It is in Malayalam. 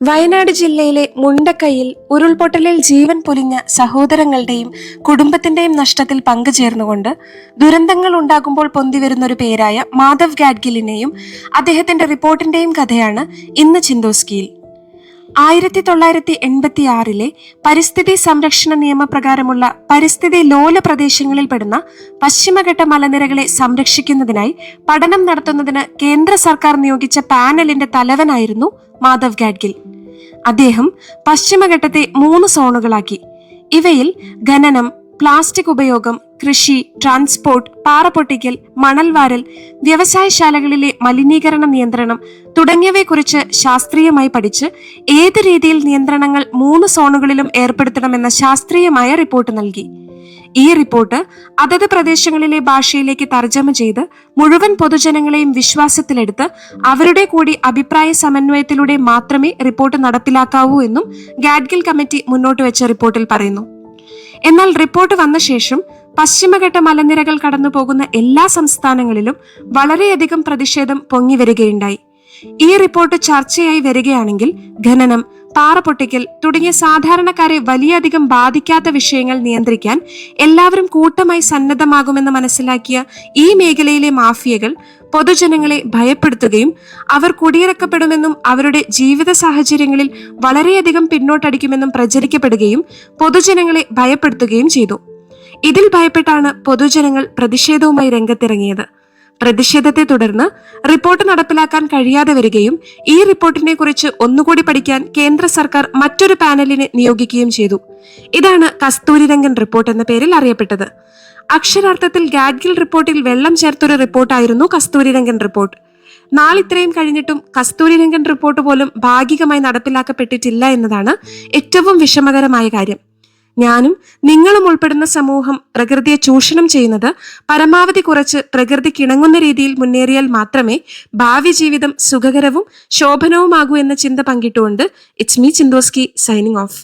വയനാട് ജില്ലയിലെ മുണ്ടക്കൈയിൽ ഉരുൾപൊട്ടലിൽ ജീവൻ പൊലിഞ്ഞ സഹോദരങ്ങളുടെയും കുടുംബത്തിന്റെയും നഷ്ടത്തിൽ പങ്കുചേർന്നുകൊണ്ട് ദുരന്തങ്ങൾ ഉണ്ടാകുമ്പോൾ പൊന്തിവരുന്ന ഒരു പേരായ മാധവ് ഗാഡ്ഗിലിനെയും അദ്ദേഹത്തിന്റെ റിപ്പോർട്ടിന്റെയും കഥയാണ് ഇന്ന് ചിന്തോസ്കിയിൽ. ആയിരത്തി തൊള്ളായിരത്തി എൺപത്തി ആറിലെ പരിസ്ഥിതി സംരക്ഷണ നിയമപ്രകാരമുള്ള പരിസ്ഥിതി ലോല പ്രദേശങ്ങളിൽ പെടുന്ന പശ്ചിമഘട്ട മലനിരകളെ സംരക്ഷിക്കുന്നതിനായി പഠനം നടത്തുന്നതിന് കേന്ദ്ര സർക്കാർ നിയോഗിച്ച പാനലിന്റെ തലവനായിരുന്നു മാധവ് ഗാഡ്ഗിൽ. അദ്ദേഹം പശ്ചിമഘട്ടത്തെ മൂന്ന് സോണുകളാക്കി. ഇവയിൽ ഖനനം പ്ലാസ്റ്റിക് ഉപയോഗം കൃഷി ട്രാൻസ്പോർട്ട് പാറപ്പൊട്ടിക്കൽ മണൽവാരൽ വ്യവസായശാലകളിലെ മലിനീകരണ നിയന്ത്രണം തുടങ്ങിയവയെക്കുറിച്ച് ശാസ്ത്രീയമായി പഠിച്ച് ഏത് രീതിയിൽ നിയന്ത്രണങ്ങൾ മൂന്ന് സോണുകളിലും ഏർപ്പെടുത്തണമെന്ന ശാസ്ത്രീയമായ റിപ്പോർട്ട് നൽകി. ഈ റിപ്പോർട്ട് അതത് പ്രദേശങ്ങളിലെ ഭാഷയിലേക്ക് തർജമ ചെയ്ത് മുഴുവൻ പൊതുജനങ്ങളെയും വിശ്വാസത്തിലെടുത്ത് അവരുടെ കൂടി അഭിപ്രായ സമന്വയത്തിലൂടെ മാത്രമേ റിപ്പോർട്ട് നടപ്പിലാക്കാവൂ എന്നും ഗാഡ്ഗിൽ കമ്മിറ്റി മുന്നോട്ട് വെച്ച റിപ്പോർട്ടിൽ പറയുന്നു. എന്നാൽ റിപ്പോർട്ട് വന്ന ശേഷം പശ്ചിമഘട്ട മലനിരകൾ കടന്നു പോകുന്ന എല്ലാ സംസ്ഥാനങ്ങളിലും വളരെയധികം പ്രതിഷേധം പൊങ്ങി വരികയുണ്ടായി ഈ റിപ്പോർട്ട് ചർച്ചയായി വരികയാണെങ്കിൽ ഖനനം പാറ പൊട്ടിക്കൽ തുടങ്ങിയ സാധാരണക്കാരെ വലിയധികം ബാധിക്കാത്ത വിഷയങ്ങൾ നിയന്ത്രിക്കാൻ എല്ലാവരും കൂട്ടമായി സന്നദ്ധമാകുമെന്ന് മനസ്സിലാക്കിയ ഈ മേഖലയിലെ മാഫിയകൾ പൊതുജനങ്ങളെ ഭയപ്പെടുത്തുകയും അവർ കുടിയിറക്കപ്പെടുമെന്നും അവരുടെ ജീവിത സാഹചര്യങ്ങളിൽ വളരെയധികം പിന്നോട്ടടിക്കുമെന്നും പ്രചരിക്കപ്പെടുകയും പൊതുജനങ്ങളെ ഭയപ്പെടുത്തുകയും ചെയ്തു. ഇതിൽ ഭയപ്പെട്ടാണ് പൊതുജനങ്ങൾ പ്രതിഷേധവുമായി രംഗത്തിറങ്ങിയത്. പ്രതിഷേധത്തെ തുടർന്ന് റിപ്പോർട്ട് നടപ്പിലാക്കാൻ കഴിയാതെ വരികയും ഈ റിപ്പോർട്ടിനെ കുറിച്ച് ഒന്നുകൂടി പഠിക്കാൻ കേന്ദ്ര സർക്കാർ മറ്റൊരു പാനലിനെ നിയോഗിക്കുകയും ചെയ്തു. ഇതാണ് കസ്തൂരിരംഗൻ റിപ്പോർട്ട് എന്ന പേരിൽ അറിയപ്പെട്ടത്. അക്ഷരാർത്ഥത്തിൽ ഗാഡ്ഗിൽ റിപ്പോർട്ടിൽ വെള്ളം ചേർത്തൊരു റിപ്പോർട്ടായിരുന്നു കസ്തൂരിരംഗൻ റിപ്പോർട്ട്. നാളിത്രയും കഴിഞ്ഞിട്ടും കസ്തൂരിരംഗൻ റിപ്പോർട്ട് പോലും ഭാഗികമായി നടപ്പിലാക്കപ്പെട്ടിട്ടില്ല എന്നതാണ് ഏറ്റവും വിഷമകരമായ കാര്യം. ഞാനും നിങ്ങളും ഉൾപ്പെടുന്ന സമൂഹം പ്രകൃതിയെ ചൂഷണം ചെയ്യുന്നത് പരമാവധി കുറച്ച് പ്രകൃതി കിണങ്ങുന്ന രീതിയിൽ മുന്നേറിയാൽ മാത്രമേ ഭാവി ജീവിതം സുഖകരവും ശോഭനവുമാകൂ എന്ന ചിന്ത പങ്കിട്ടുകൊണ്ട് it's me Chinthoski signing off